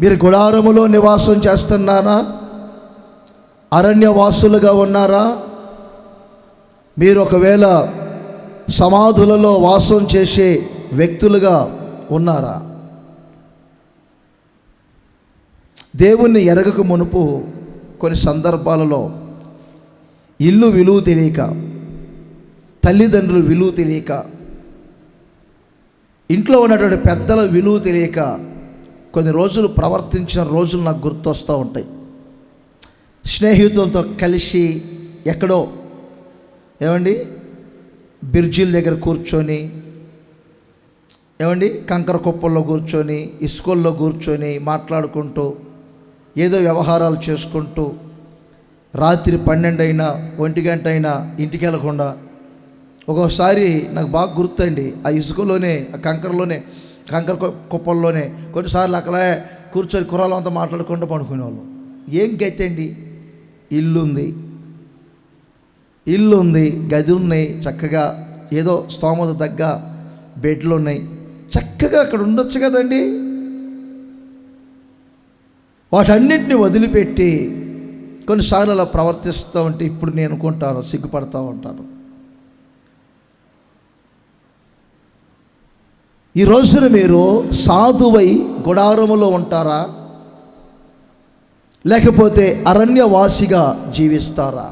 మీరు గుడారములో నివాసం చేస్తున్నారా? అరణ్యవాసులుగా ఉన్నారా? మీరు ఒకవేళ సమాధులలో వాసం చేసే వ్యక్తులుగా ఉన్నారా? దేవుణ్ణి ఎరగక మునుపు కొన్ని సందర్భాలలో ఇల్లు విలువ తెలియక తల్లిదండ్రులు విలువ తెలియక ఇంట్లో ఉన్నటువంటి పెద్దల విలువ తెలియక కొన్ని రోజులు ప్రవర్తించిన రోజులు నాకు గుర్తొస్తూ ఉంటాయి. స్నేహితులతో కలిసి ఎక్కడో ఏమండి? బిర్జీల దగ్గర కూర్చొని ఏమండి? కంకర కుప్పల్లో కూర్చొని ఇసుకల్లో కూర్చొని మాట్లాడుకుంటూ ఏదో వ్యవహారాలు చేసుకుంటూ రాత్రి పన్నెండు అయినా ఒంటి గంట అయినా ఇంటికి వెళ్ళకుండా ఒక్కోసారి నాకు బాగా గుర్తండి ఆ ఇసుకలోనే ఆ కంకరలోనే కంకర కుప్పల్లోనే కొన్నిసార్లు అక్కడ కూర్చొని కుర్రాలు అంతా మాట్లాడుకుంటూ పడుకునేవాళ్ళు. ఏం గతి అండి? ఇల్లు ఉంది ఇల్లు ఉంది గది ఉన్నాయి చక్కగా ఏదో స్తోమత తగ్గ బెడ్లు ఉన్నాయి చక్కగా అక్కడ ఉండొచ్చు కదండి. వాటన్నిటిని వదిలిపెట్టి కొన్నిసార్లు అలా ప్రవర్తిస్తూ ఉంటే ఇప్పుడు నేను అనుకుంటాను సిగ్గుపడతా ఉంటాను. ఈ రోజున మీరు సాధువై గుడారములో ఉంటారా? లేకపోతే అరణ్యవాసిగా జీవిస్తారా?